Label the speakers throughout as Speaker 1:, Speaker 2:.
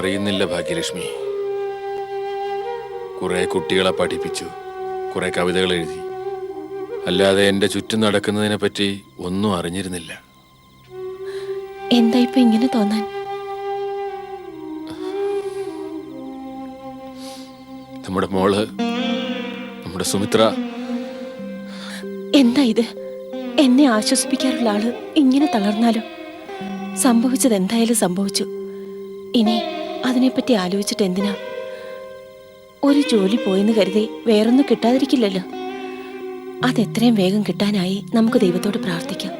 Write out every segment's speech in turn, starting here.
Speaker 1: അറിയുന്നില്ല ഭാഗ്യലക്ഷ്മി. കുറെ കുട്ടികളെ പഠിപ്പിച്ചു കുറെ കവിതകൾ എഴുതി. അല്ലാതെ എന്റെ ചുറ്റും നടക്കുന്നതിനെ പറ്റി ഒന്നും അറിഞ്ഞിരുന്നില്ല.
Speaker 2: എന്താ ഇപ്പൊ ഇങ്ങനെ തോന്നാൻ?
Speaker 1: നമ്മുടെ മോൾ നമ്മുടെ സുമിത്ര.
Speaker 2: എന്താ ഇത്? എന്നെ ആശ്വസിപ്പിക്കാറുള്ള ആൾ ഇങ്ങനെ തളർന്നാലോ സംഭവിച്ചത് എന്തായാലും സംഭവിച്ചു. ഇനി അതിനെപ്പറ്റി ആലോചിച്ചിട്ട് എന്തിനാ? ഒരു ജോലി പോയെന്ന് കരുതി വേറൊന്നും കിട്ടാതിരിക്കില്ലല്ലോ. അതെത്രയും വേഗം കിട്ടാനായി നമുക്ക് ദൈവത്തോട് പ്രാർത്ഥിക്കാം.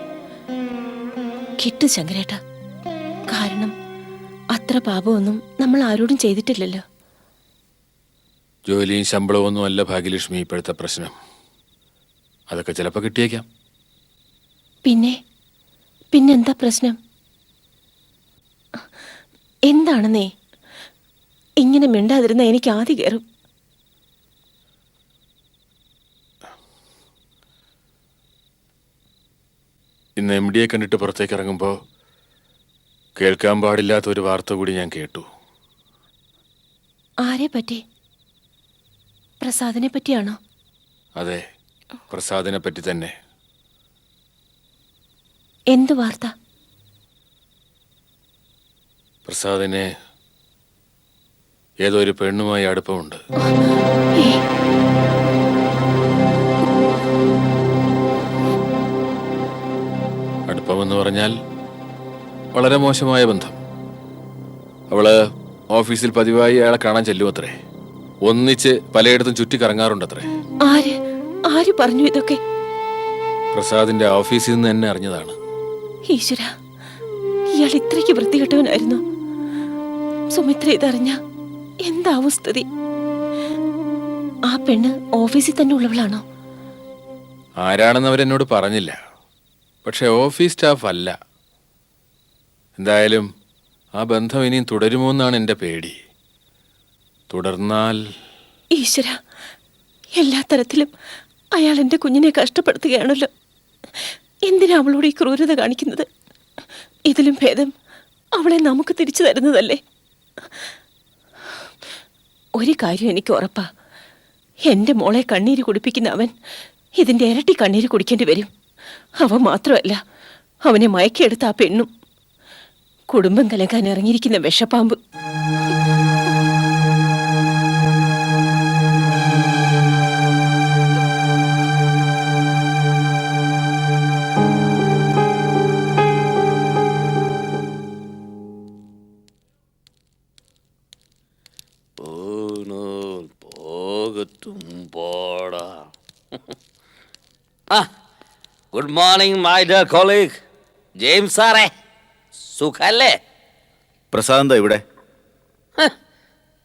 Speaker 2: കിട്ടു ശങ്കരേട്ട. കാരണം അത്ര പാപമൊന്നും നമ്മൾ ആരോടും ചെയ്തിട്ടില്ലല്ലോ.
Speaker 1: ജോലിയും ശമ്പളവും ഒന്നും അല്ല ഭാഗ്യലക്ഷ്മി ഇപ്പോഴത്തെ പ്രശ്നം. അതൊക്കെ ചിലപ്പോൾ കിട്ടിയേക്കാം.
Speaker 2: പിന്നെ? പിന്നെന്താ പ്രശ്നം? എന്താണെന്നേ ഇങ്ങനെ മിണ്ടാതിരുന്ന എനിക്ക് ആദ്യ കയറും
Speaker 1: ഇന്ന് എം ഡിയെ കണ്ടിട്ട് പുറത്തേക്ക് ഇറങ്ങുമ്പോൾ കേൾക്കാൻ പാടില്ലാത്ത ഒരു വാർത്ത കൂടി ഞാൻ കേട്ടു.
Speaker 2: ആരെ പറ്റി? പ്രസാദിനെ പറ്റിയാണോ?
Speaker 1: അതെ പ്രസാദിനെ പറ്റി തന്നെ.
Speaker 2: എന്ത് വാർത്ത?
Speaker 1: പ്രസാദിന് ഏതോ ഒരു പെണ്ണുമായി അടുപ്പമുണ്ട്. അടുപ്പമെന്ന് പറഞ്ഞാൽ വളരെ മോശമായ ബന്ധം. അവൾ ഓഫീസിൽ പതിവായി അയാളെ കാണാൻ ചെല്ലുമത്രേ. ഒന്നിച്ച് പലയിടത്തും ചുറ്റി കറങ്ങാറുണ്ടത്രേ
Speaker 2: ആര്? ആര് പറഞ്ഞു ഇതൊക്കെ?
Speaker 1: പ്രസാദിന്റെ ഓഫീസിൽ നിന്ന് എന്നെ അറിഞ്ഞതാണ്.
Speaker 2: ഈശ്വര ഇയാൾ ഇത്രയ്ക്ക് വൃത്തികെട്ടവനായിരുന്നു. സുമിത്ര ഇതറിഞ്ഞ എന്താവും സ്ഥിതി ആ പെണ്ണ് ഓഫീസിൽ തന്നെ ഉള്ളവളാണോ?
Speaker 1: ആരാണെന്ന് അവരെന്നോട് പറഞ്ഞില്ല. പക്ഷെ ഓഫീസ് സ്റ്റാഫ് അല്ല. എന്തായാലും ആ ബന്ധം ഇനിയും തുടരുമോ എന്നാണ് എന്റെ പേടി. തുടർന്നാൽ
Speaker 2: ഈശ്വര എല്ലാ തരത്തിലും അയാൾ എന്റെ കുഞ്ഞിനെ കഷ്ടപ്പെടുത്തുകയാണല്ലോ. എന്തിനാ അവളോട് ഈ ക്രൂരത കാണിക്കുന്നത്? ഇതിലും ഭേദം അവളെ നമുക്ക് തിരിച്ചു തരുന്നതല്ലേ? ഒരു കാര്യം എനിക്ക് ഉറപ്പാ. എന്റെ മോളെ കണ്ണീര് കുടിപ്പിക്കുന്ന അവൻ ഇതിന്റെ ഇരട്ടി കണ്ണീര് കുടിക്കേണ്ടി വരും. അവൻ മാത്രമല്ല അവനെ മയക്കിയെടുത്ത ആ പെണ്ണും കുടുംബം കലക്കാൻ ഇറങ്ങിയിരിക്കുന്ന വിഷപ്പാമ്പ്.
Speaker 3: Good morning my dear colleague James സാറേ സുഖല്ലേ?
Speaker 4: പ്രസാദ് ഇവിടെ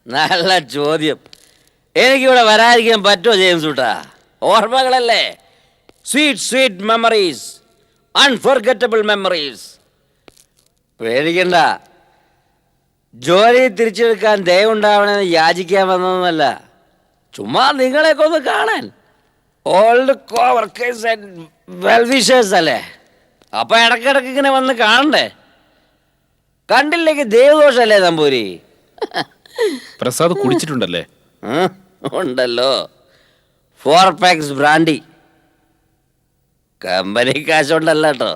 Speaker 3: നല്ല ചോദ്യം. എനിക്കിവിടെ വരാതിരിക്കാൻ പറ്റുമോ ജെയിംസ് കൂട്ടാ? ഓർമ്മകളല്ലേ? Sweet sweet memories unforgettable memories പേടിക്കണ്ട. ജോലി തിരിച്ചെടുക്കാൻ ദയവുണ്ടാവണമെന്ന് യാചിക്കാൻ വന്നതൊന്നുമല്ല. ചുമ്മാ നിങ്ങളെയൊക്കെ ഒന്ന് കാണാൻ. ഓൾഡ് കോവർക്കേഴ്സ് ആൻഡ് വെൽവിഷേഴ്സ് അല്ലേ? അപ്പൊ ഇടക്കിടക്ക് ഇങ്ങനെ വന്ന് കാണണ്ടേ? കണ്ടില്ലേക്ക് ദേവദോഷല്ലേ തമ്പൂരി?
Speaker 4: പ്രസാദ് കുടിച്ചിട്ടുണ്ടല്ലേ?
Speaker 3: ഉണ്ടല്ലോ. ഫോർ പാക്സ് ബ്രാൻഡി കമ്പനി കാശുണ്ടല്ല കേട്ടോ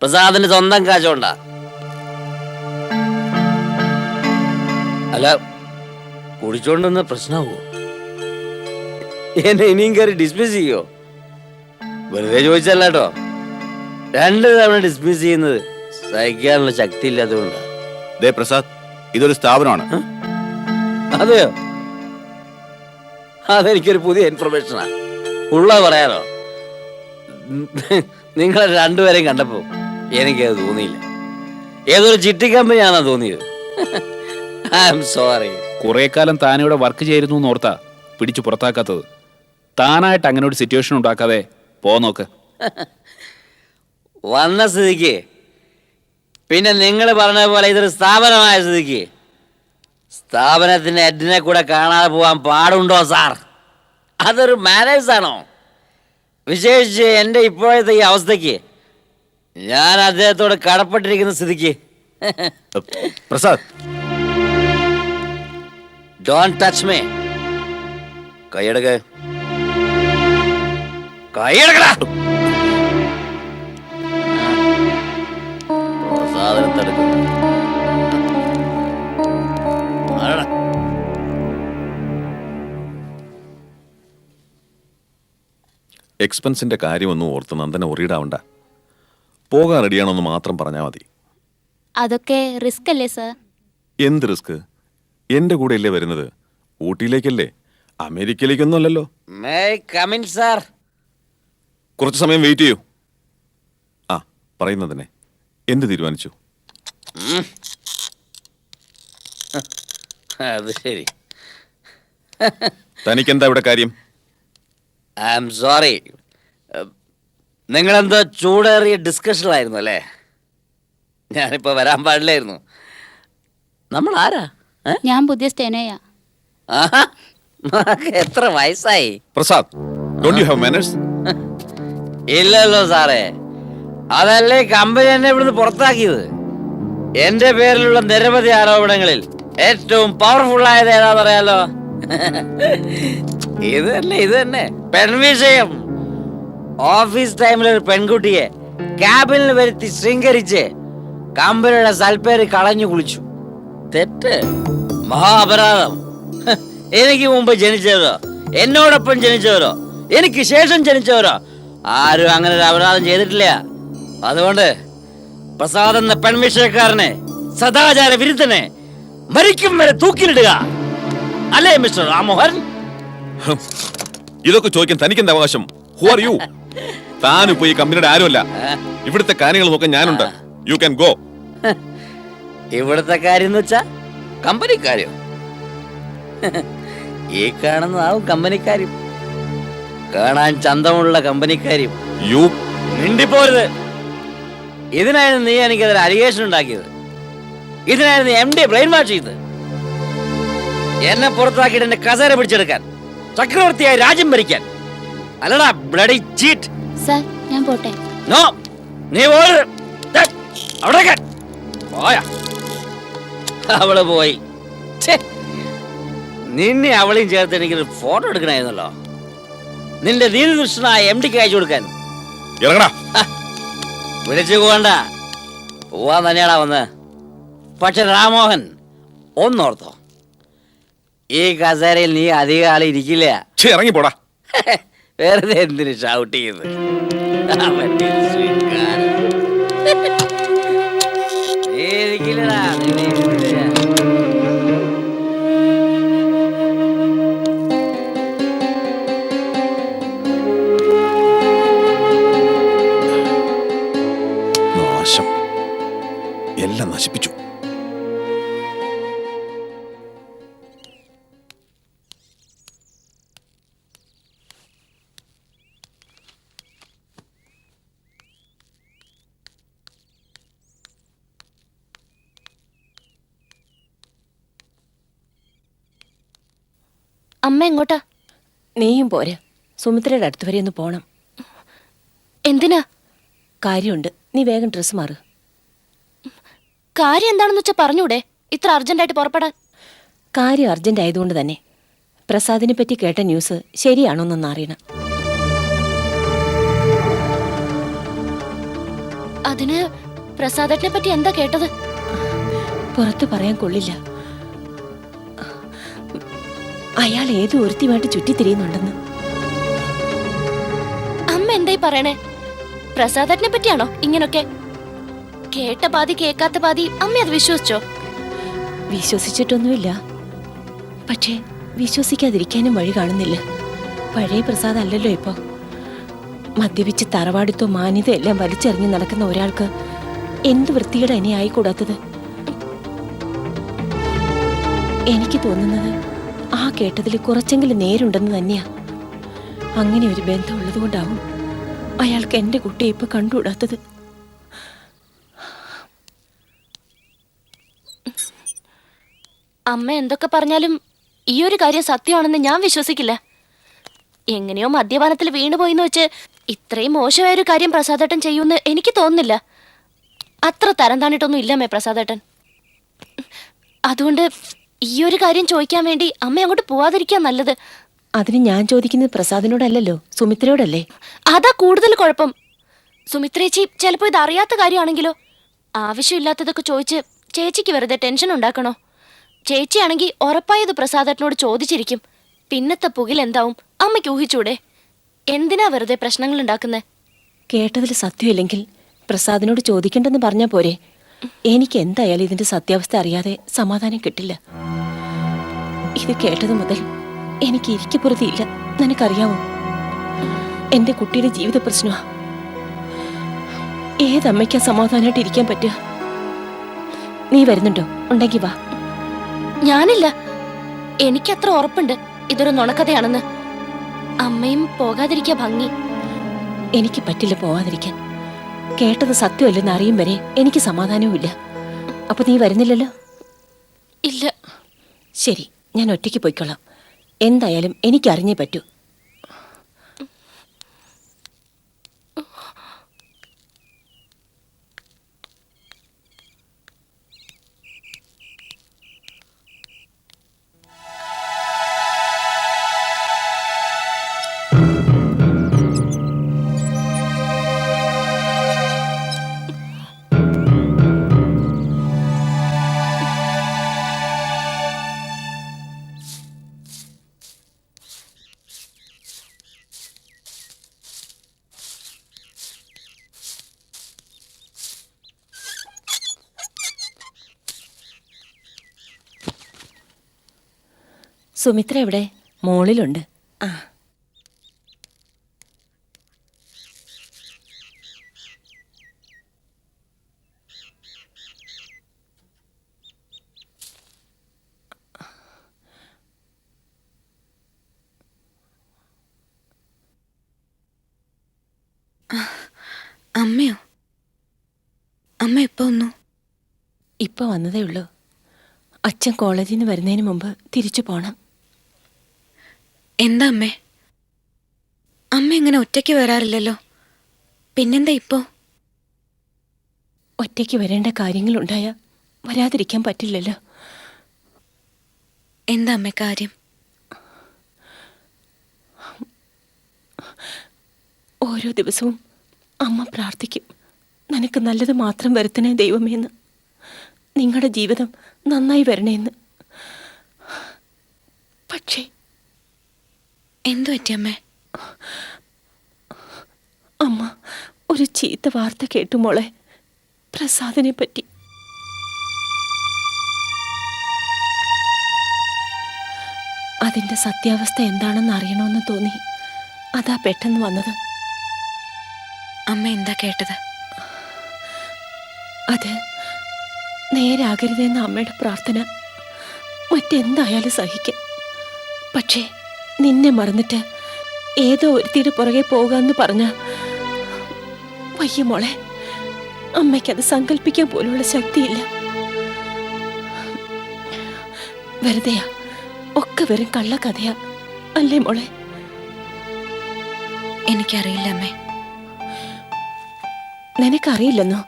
Speaker 3: പ്രസാദിന് സ്വന്തം കാശുണ്ടാ. അല്ല കുടിച്ചോണ്ടെന്ന് പ്രശ്നമാവോ എന്നെ ഇനിയും കയറി ഡിസ്മിസ് ചെയ്യോ? വെറുതെ ചോദിച്ചല്ല കേട്ടോ. രണ്ട് തവണ ഡിസ്മിസ് ചെയ്യുന്നത് സഹിക്കാനുള്ള ശക്തി ഇല്ലാത്തതുകൊണ്ടാണ്
Speaker 4: ദേ പ്രസാദ് ഇതൊരു സ്ഥാപനമാണ്.
Speaker 3: അതെയോ? അതെനിക്കൊരു പുതിയ ഇൻഫർമേഷനാ ഉള്ള പറയാനോ? നിങ്ങളെ രണ്ടുപേരെയും കണ്ടപ്പോ എനിക്കത് തോന്നിയില്ല. ഏതൊരു ചിട്ടി കമ്പനിയാണെന്നാ തോന്നിയത്? I'm sorry.
Speaker 5: കുറെ കാലം താനിവിടെ വർക്ക് ചെയ്തിരുന്നു എന്ന് ഓർത്താ പിടിച്ചു പുറത്താക്കാത്തത്. താനായിട്ട് അങ്ങനെ ഒരു സിറ്റുവേഷൻ ഉണ്ടാക്കാതെ പോ നോക്ക്
Speaker 3: വന്ന സ്ഥിതിക്ക്. പിന്നെ നിങ്ങൾ പറഞ്ഞ പോലെ ഇതൊരു സ്ഥാപനമായ സ്ഥിതിക്ക്. സ്ഥാപനത്തിന്റെ ഹെഡിനെ കൂടെ കാണാതെ പോകാൻ പാടുണ്ടോ സാർ അതൊരു മാനേജ് ആണോ? വിശേഷിച്ച് എന്റെ ഇപ്പോഴത്തെ ഈ അവസ്ഥയ്ക്ക് ഞാൻ അദ്ദേഹത്തോട് കടപ്പെട്ടിരിക്കുന്ന സ്ഥിതിക്ക്.
Speaker 4: പ്രസാദ്.
Speaker 3: ഡോൺ ടച്ച് മേ കൈയെടുക്ക കൈയെടുക്കടാ
Speaker 6: എക്സ്പെൻസിന്റെ കാര്യമൊന്നും ഓർത്ത് നന്ദന ഒറിയിടാവണ്ട. പോകാൻ റെഡിയാണെന്ന് മാത്രം പറഞ്ഞാൽ മതി.
Speaker 7: അതൊക്കെ റിസ്ക് അല്ലേ സർ?
Speaker 6: എന്ത് റിസ്ക്? എന്റെ കൂടെ അല്ലേ വരുന്നത്? ഊട്ടിയിലേക്കല്ലേ? അമേരിക്കയിലേക്കൊന്നും അല്ലല്ലോ
Speaker 3: മേ കമിൻ സാർ
Speaker 6: കുറച്ച് സമയം വെയിറ്റ് ചെയ്യൂ. ആ പറയുന്നതിനെ. എന്ത് തീരുമാനിച്ചു?
Speaker 3: അത് ശരി.
Speaker 6: തനിക്കെന്താ ഇവിടെ കാര്യം?
Speaker 3: I'm sorry. നിങ്ങളെന്തോ ചൂടേറിയ ഡിസ്കഷനിലായിരുന്നു അല്ലേ? ഞാനിപ്പോൾ വരാൻ പാടില്ലായിരുന്നു. നമ്മൾ ആരാ? ഏ?
Speaker 7: ഞാൻ പുതിയ സ്റ്റെനോയാ.
Speaker 3: ആഹാ, നിനക്ക് എത്ര വയസ്സായി?
Speaker 6: Prasad don't you have manners
Speaker 3: ഇല്ലല്ലോ സാറേ. അതല്ലേ കമ്പനി എന്നെ ഇവിടുന്ന് പുറത്താക്കിയത്? എന്റെ പേരിലുള്ള നിരവധി ആരോപണങ്ങളിൽ ഏറ്റവും പവർഫുൾ ആയത് ഏതാന്ന് പറയാലോ ഇത് തന്നെ ഇത് തന്നെ. പെൺവിഷയം ഓഫീസ് ടൈമിൽ ഒരു പെൺകുട്ടിയെ ക്യാബിനിൽ വരുത്തി ശൃംഖരിച്ച് കമ്പനിയുടെ സൽപ്പേര് കളഞ്ഞു കുളിച്ചു. തെറ്റ്. മഹാ അപരാധം ഹ്, എനിക്ക് മുമ്പ് ജനിച്ചവരോ? എന്നോടൊപ്പം ജനിച്ചവരോ? എനിക്ക് ശേഷം ജനിച്ചവരോ? ആരും അങ്ങനെ ഒരു അപരാധം ചെയ്തിട്ടില്ല. അതുകൊണ്ട് പ്രസാദ് എന്ന പെൺവിഷയക്കാരനെ സദാചാര വിരുദ്ധനെ മരിക്കും വരെ തൂക്കിലിടുക. അല്ലേ മിസ്റ്റർ രാമോഹൻ
Speaker 6: ഇതൊക്കെ ചോദിക്കാൻ തനിക്കെന്താ അവകാശം? ഹു ആർ യു താനിപ്പോ ഈ കമ്പനിയുടെ ആരുമല്ല. ഇവിടുത്തെ കാര്യങ്ങൾ നോക്കാൻ ഞാനുണ്ട് യു ക്യാൻ ഗോ
Speaker 3: ഇവിടുത്തെ കാര്യം എന്ന് വെച്ചാ കമ്പനിക്കാരും. ഈ കാണുന്നതാവും കമ്പനിക്കാരും. കാണാൻ ചന്തമുള്ള കമ്പനിക്കാരും
Speaker 6: യു
Speaker 3: മിണ്ടിപ്പോരുത്. ഇതിനായിരുന്നു നീ എനിക്കതൊരു അലിഗേഷൻ ഉണ്ടാക്കിയത്. ഇതിനായിരുന്നു എം ഡി ബ്രെയിൻ വാഷ് ചെയ്തത്. എന്നെ പുറത്താക്കിയിട്ട് എന്റെ കസേര പിടിച്ചെടുക്കാൻ ചക്രവർത്തിയായി രാജ്യം ഭരിക്കാൻ. അല്ലടാ ബ്ലഡി ചീറ്റ്
Speaker 7: സർ ഞാൻ പോട്ടെ.
Speaker 3: നോ നീ അവിടെ പോയാ. അവൾ പോയി. നിന്നെ അവളെയും ചേർത്ത് എനിക്കൊരു ഫോട്ടോ എടുക്കണമായിരുന്നല്ലോ. നിന്റെ നീതിദൃഷ്ടനായ എം ഡിക്ക് അയച്ചു കൊടുക്കാൻ.
Speaker 6: ഇറങ്ങടാ.
Speaker 3: വിളിച്ചു പോകണ്ട. പോവാൻ തന്നെയാടാ വന്ന്. പക്ഷെ രാമോഹൻ ഒന്നോർത്തോ? ഈ കസേരയിൽ നീ അധികാലം ആൾ ഇരിക്കില്ല.
Speaker 6: ഇറങ്ങി പോടാ
Speaker 3: വെറുതെ എന്തിനു ഷൗട്ട് ചെയ്ത് ഇരിക്കില്ലടാ,
Speaker 2: നീയും പോരെ. സുമിത്രയുടെ അടുത്ത് വരെ ഒന്ന് പോണം.
Speaker 7: എന്തിനാ?
Speaker 2: കാര്യമുണ്ട്. നീ വേഗം ഡ്രസ്സ് മാറ്.
Speaker 7: കാര്യം എന്താണെന്ന് വെച്ചാൽ പറഞ്ഞൂടെ? ഇത്ര അർജന്റായിട്ട് പുറപ്പെടാൻ.
Speaker 2: കാര്യം അർജന്റ് ആയതുകൊണ്ട് തന്നെ. പ്രസാദിനെ പറ്റി കേട്ട ന്യൂസ് ശരിയാണോ എന്നൊന്ന് അറിയണം.
Speaker 7: അതിന് പ്രസാദിനെ പറ്റി എന്താ കേട്ടത്?
Speaker 2: പുറത്ത് പറയാൻ കൊള്ളില്ല. അയാൾ ഏതോ ഒരുത്തിയുമായിട്ട് ചുറ്റിത്തിരിയുന്നുണ്ടെന്ന്.
Speaker 7: അമ്മ എന്തായി പറയണേ? പ്രസാദനെ പറ്റിയാണോ ഇങ്ങനൊക്കെ? കേട്ട പാതി കേക്കാത്ത പാതി അമ്മ അത് വിശ്വസിച്ചോ?
Speaker 2: വിശ്വസിച്ചിട്ടൊന്നുമില്ല. പക്ഷേ വിശ്വസിക്കാതിരിക്കാനും വഴി കാണുന്നില്ല. പഴയ പ്രസാദ് അല്ലല്ലോ ഇപ്പൊ. മദ്യപിച്ച് തറവാടിത്തോ മാന്യത എല്ലാം വലിച്ചെറിഞ്ഞ് നടക്കുന്ന ഒരാൾക്ക് എന്ത് വൃത്തിയുടെ ഇനി ആയിക്കൂടാത്തത്? എനിക്ക് തോന്നുന്നത് ആ കേട്ടതിൽ കുറച്ചെങ്കിലും നേരുണ്ടെന്ന് തന്നെയാ. അങ്ങനെ ഒരു ബന്ധം കൊണ്ടാവും അയാൾക്ക് എന്റെ കുട്ടിയെ ഇപ്പൊ കണ്ടുകൂടാത്തത്.
Speaker 7: അമ്മ എന്തൊക്കെ പറഞ്ഞാലും ഈ ഒരു കാര്യം സത്യമാണെന്ന് ഞാൻ വിശ്വസിക്കില്ല. എങ്ങനെയോ മദ്യപാനത്തിൽ വീണുപോയിന്ന് വെച്ച് ഇത്രയും മോശമായ ഒരു കാര്യം പ്രസാദേട്ടൻ ചെയ്യുമെന്ന് എനിക്ക് തോന്നുന്നില്ല. അത്ര തരം താണിട്ടൊന്നും ഇല്ലമ്മേ പ്രസാദേട്ടൻ. അതുകൊണ്ട് ഈ ഒരു കാര്യം ചോദിക്കാൻ വേണ്ടി അമ്മ അങ്ങോട്ട് പോവാതിരിക്കാൻ നല്ലത്.
Speaker 2: അതിന് ഞാൻ ചോദിക്കുന്നത് പ്രസാദിനോടല്ലല്ലോ സുമിത്രയോടല്ലേ?
Speaker 7: അതാ കൂടുതൽ കുഴപ്പം. സുമിത്രേച്ചി ചിലപ്പോ ഇത് അറിയാത്ത കാര്യമാണെങ്കിലോ? ആവശ്യമില്ലാത്തതൊക്കെ ചോദിച്ച് ചേച്ചിക്ക് വെറുതെ ടെൻഷൻ ഉണ്ടാക്കണോ? ചേച്ചിയാണെങ്കിൽ ഉറപ്പായത് പ്രസാദേട്ടനോട് ചോദിച്ചിരിക്കും. പിന്നത്തെ പുകിൽ എന്താവും? അമ്മയ്ക്ക് ഊഹിച്ചൂടെ. എന്തിനാ വെറുതെ പ്രശ്നങ്ങൾ ഉണ്ടാക്കുന്നത്
Speaker 2: കേട്ടതിൽ സത്യമില്ലെങ്കിൽ പ്രസാദിനോട് ചോദിക്കണ്ടെന്ന് പറഞ്ഞാ പോരെ. എനിക്ക് എന്തായാലും ഇതിന്റെ സത്യാവസ്ഥ അറിയാതെ സമാധാനം കിട്ടില്ല. ഇത് കേട്ടത് മുതൽ എനിക്ക് ഇരിക്കപ്പുറതിയില്ല നിനക്കറിയാവോ? എന്റെ കുട്ടിയുടെ ജീവിത പ്രശ്നമാ. ഏതമ്മയ്ക്കാ സമാധാനമായിട്ട് ഇരിക്കാൻ പറ്റുക? നീ വരുന്നുണ്ടോ? ഉണ്ടെങ്കി വാ.
Speaker 7: ഞാനില്ല. എനിക്കത്ര ഉറപ്പുണ്ട്. ഇതൊരു നുണക്കഥയാണെന്ന്. അമ്മയും പോകാതിരിക്കാ ഭംഗി.
Speaker 2: എനിക്ക് പറ്റില്ല പോവാതിരിക്കാൻ. കേട്ടത് സത്യമല്ലെന്ന് അറിയും വരെ എനിക്ക് സമാധാനവുമില്ല. അപ്പൊ നീ വരുന്നില്ലല്ലോ?
Speaker 7: ഇല്ല.
Speaker 2: ശരി ഞാൻ ഒറ്റയ്ക്ക് പോയിക്കൊള്ളാം. എന്തായാലും എനിക്ക് അറിഞ്ഞേ പറ്റൂ. സുമിത്ര എവിടെ? മോളിലുണ്ട്. ആ.
Speaker 8: അമ്മയോ? അമ്മ എപ്പോ വന്നു?
Speaker 2: ഇപ്പൊ വന്നതേ ഉള്ളൂ. അച്ഛൻ കോളേജിൽ നിന്ന് വരുന്നതിന് മുമ്പ് തിരിച്ചു പോണം.
Speaker 8: എന്താ അമ്മേ? അമ്മ ഇങ്ങനെ ഒറ്റയ്ക്ക് വരാറില്ലല്ലോ. പിന്നെന്താ ഇപ്പോ?
Speaker 2: ഒറ്റയ്ക്ക് വരേണ്ട കാര്യങ്ങളുണ്ടായ വരാതിരിക്കാൻ പറ്റില്ലല്ലോ.
Speaker 8: എന്താ അമ്മ കാര്യം?
Speaker 2: ഓരോ ദിവസവും അമ്മ പ്രാർത്ഥിക്കും. നിനക്ക് നല്ലത് മാത്രം വരുത്തണേ ദൈവമേന്ന്. നിങ്ങളുടെ ജീവിതം നന്നായി വരണേന്ന്. പക്ഷേ
Speaker 8: എന്തു പറ്റിയമ്മേ അമ്മ
Speaker 2: ഒരു ചീത്ത വാർത്ത കേട്ടു മോളെ. പ്രസാദിനെ പറ്റി. അതിന്റെ സത്യാവസ്ഥ എന്താണെന്ന് അറിയണമെന്ന് തോന്നി. അതാ പെട്ടെന്ന് വന്നത്.
Speaker 8: അമ്മ എന്താ കേട്ടത്?
Speaker 2: അത് നേരാകരുതെന്ന അമ്മയുടെ പ്രാർത്ഥന. മറ്റെന്തായാലും സഹിക്കാം. പക്ഷേ നിന്നെ മറന്നിട്ട് ഏതോ ഒരുത്തിയുടെ പുറകെ പോകാന്ന് പറഞ്ഞ വയ്യ മോളെ അമ്മയ്ക്കത് സങ്കല്പിക്കാൻ പോലുള്ള ശക്തിയില്ല. വെറുതെയാ ഒക്കെ വെറും കഥയാ അല്ലേ മോളെ?
Speaker 8: എനിക്കറിയില്ല അമ്മേ.
Speaker 2: നിനക്കറിയില്ലെന്നോ?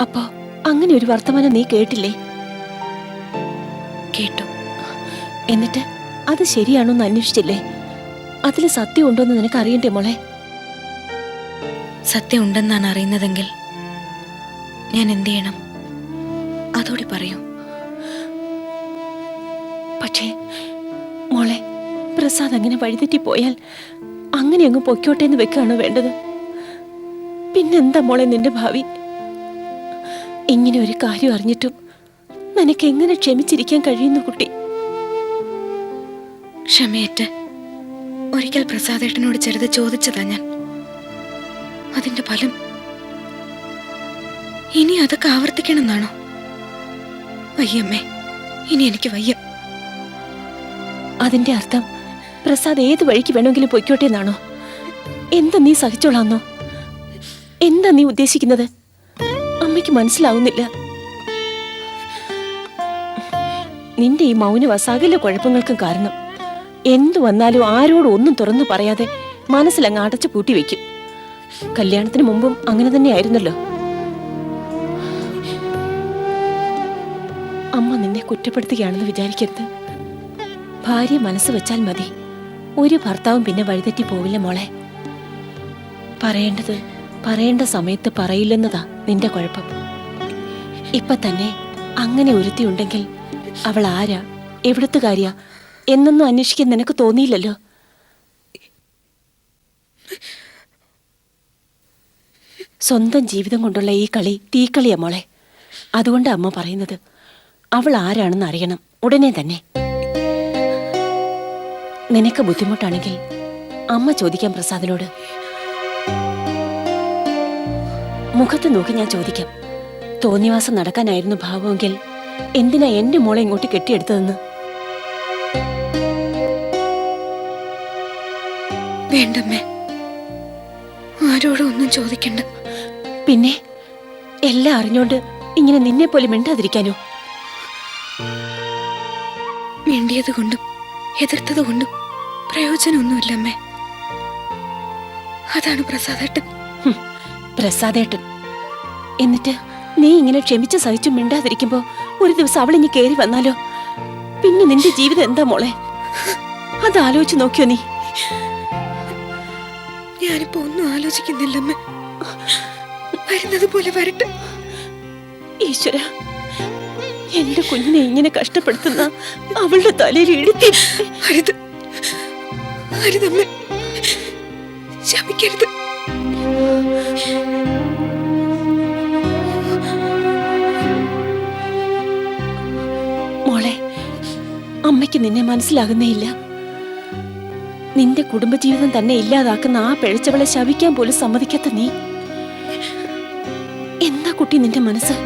Speaker 2: അപ്പോ അങ്ങനെ ഒരു വർത്തമാനം നീ കേട്ടില്ലേ?
Speaker 8: കേട്ടു.
Speaker 2: എന്നിട്ട് അത് ശരിയാണോന്ന് അന്വേഷിച്ചില്ലേ? അതിൽ സത്യം ഉണ്ടോന്ന് നിനക്ക് അറിയണ്ടേ മോളെ?
Speaker 8: സത്യം ഉണ്ടെന്നാണ് അറിയുന്നതെങ്കിൽ ഞാൻ എന്ത് ചെയ്യണം? അതോടി പറയൂ.
Speaker 2: പക്ഷേ മോളെ പ്രസാദ് അങ്ങനെ വഴിതെറ്റി പോയാൽ അങ്ങനെ അങ്ങ് പൊയ്ക്കോട്ടെ എന്ന് വെക്കുകയാണോ വേണ്ടത്? പിന്നെന്താ മോളെ നിന്റെ ഭാവി? ഇങ്ങനെ ഒരു കാര്യം അറിഞ്ഞിട്ടും നിനക്ക് എങ്ങനെ ക്ഷമിച്ചിരിക്കാൻ കഴിയുന്നു കുട്ടി?
Speaker 8: ക്ഷമയേറ്റ്. ഒരിക്കൽ പ്രസാദേട്ടനോട് ചെറുത് ചോദിച്ചതാ ഞാൻ. അതിന്റെ ഫലം ഇനി അതൊക്കെ ആവർത്തിക്കണമെന്നാണോ? വയ്യമ്മേ ഇനി എനിക്ക് വയ്യ.
Speaker 2: അതിന്റെ അർത്ഥം പ്രസാദ് ഏത് വഴിക്ക് വേണമെങ്കിലും പൊയ്ക്കോട്ടെ എന്നാണോ? എന്താ നീ സഹിച്ചോളാന്നോ? എന്താ നീ ഉദ്ദേശിക്കുന്നത്? അമ്മയ്ക്ക് മനസ്സിലാവുന്നില്ല. നിന്റെ ഈ മൗനവ കുഴപ്പങ്ങൾക്കും കാരണം. എന്തു വന്നാലും ആരോടും ഒന്നും തുറന്നു പറയാതെ മനസ്സിലങ്ങ് അടച്ചു പൂട്ടി വെക്കും. കല്യാണത്തിന് മുമ്പും അങ്ങനെ തന്നെയായിരുന്നല്ലോ. അമ്മ നിന്നെ കുറ്റപ്പെടുത്തുകയാണെന്ന് വിചാരിക്കരുത്. ഭാര്യ മനസ്സ് വെച്ചാൽ മതി. ഒരു ഭർത്താവും പിന്നെ വഴിതെറ്റി പോവില്ല മോളെ. പറയേണ്ടത് പറയേണ്ട സമയത്ത് പറയില്ലെന്നതാ നിന്റെ കുഴപ്പം. ഇപ്പൊ തന്നെ അങ്ങനെ ഒരുത്തിയുണ്ടെങ്കിൽ അവൾ ആരാ? എവിടത്തുകാരിയാ? എന്നൊന്നും അന്വേഷിക്കാൻ നിനക്ക് തോന്നിയില്ലല്ലോ? സ്വന്തം ജീവിതം കൊണ്ടുള്ള ഈ കളി തീക്കളിയാ മോളെ. അതുകൊണ്ട് അമ്മ പറയുന്നത്. അവൾ ആരാണെന്ന് അറിയണം. ഉടനെ തന്നെ. നിനക്ക് ബുദ്ധിമുട്ടാണെങ്കിൽ അമ്മ ചോദിക്കാം പ്രസാദിനോട്. മുഖത്ത് നോക്കി ഞാൻ ചോദിക്കാം. തോന്നിവാസം നടക്കാനായിരുന്നു ഭാവമെങ്കിൽ എന്തിനാ എന്റെ മോളെ ഇങ്ങോട്ട് കെട്ടിയെടുത്തതെന്ന്?
Speaker 8: വേണ്ടമ്മേ. ആരോടും ഒന്നും ചോദിക്കണ്ട.
Speaker 2: പിന്നെ എല്ലാം അറിഞ്ഞോണ്ട് ഇങ്ങനെ നിന്നെ പോലെ മിണ്ടാതിരിക്കാനോ?
Speaker 8: വേണ്ടിയത് കൊണ്ടും എതിർത്തത് കൊണ്ടും പ്രയോജനമൊന്നുമില്ല അമ്മേ അതാണ് പ്രസാദേട്ടൻ.
Speaker 2: പ്രസാദേട്ടൻ. എന്നിട്ട് നീ ഇങ്ങനെ ക്ഷമിച്ച് സഹിച്ചു മിണ്ടാതിരിക്കുമ്പോ ഒരു ദിവസം അവൾ അവളിഞ്ഞ് കയറി വന്നാലോ? പിന്നെ നിന്റെ ജീവിതം എന്താ മോളെ? അതാലോചിച്ച് നോക്കിയോ നീ?
Speaker 8: ഞാനിപ്പോ ഒന്നും ആലോചിക്കുന്നില്ലമ്മ. വരുന്നത് പോലെ വരട്ടെ.
Speaker 2: ഈശ്വര എന്റെ കുഞ്ഞിനെ ഇങ്ങനെ കഷ്ടപ്പെടുത്തുന്ന അവളുടെ തലയിൽ ഇടുത്തി.
Speaker 8: അരുത്. അരുതമ്മ. ശമിക്കരുത്
Speaker 2: മോളെ അമ്മയ്ക്ക് നിന്നെ മനസ്സിലാകുന്നേയില്ല നിന്റെ കുടുംബജീവിതം തന്നെ ഇല്ലാതാക്കുന്ന ആ പിഴച്ചവളെ ശവിക്കാൻ പോലും സമ്മതിക്കാത്ത നീ. എന്താ കുട്ടി നിന്റെ മനസ്സ്?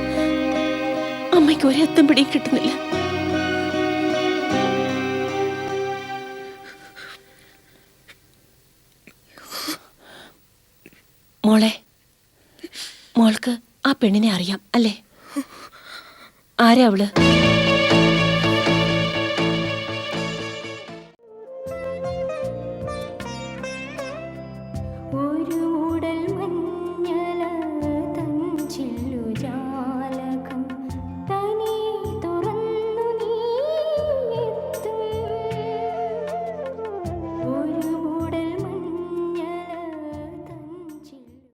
Speaker 2: അമ്മയ്ക്ക് ഒരത്തും പിടിയും കിട്ടുന്നില്ല. മോളെ മോൾക്ക് ആ പെണ്ണിനെ അറിയാം അല്ലേ? ആരാ അവൾ?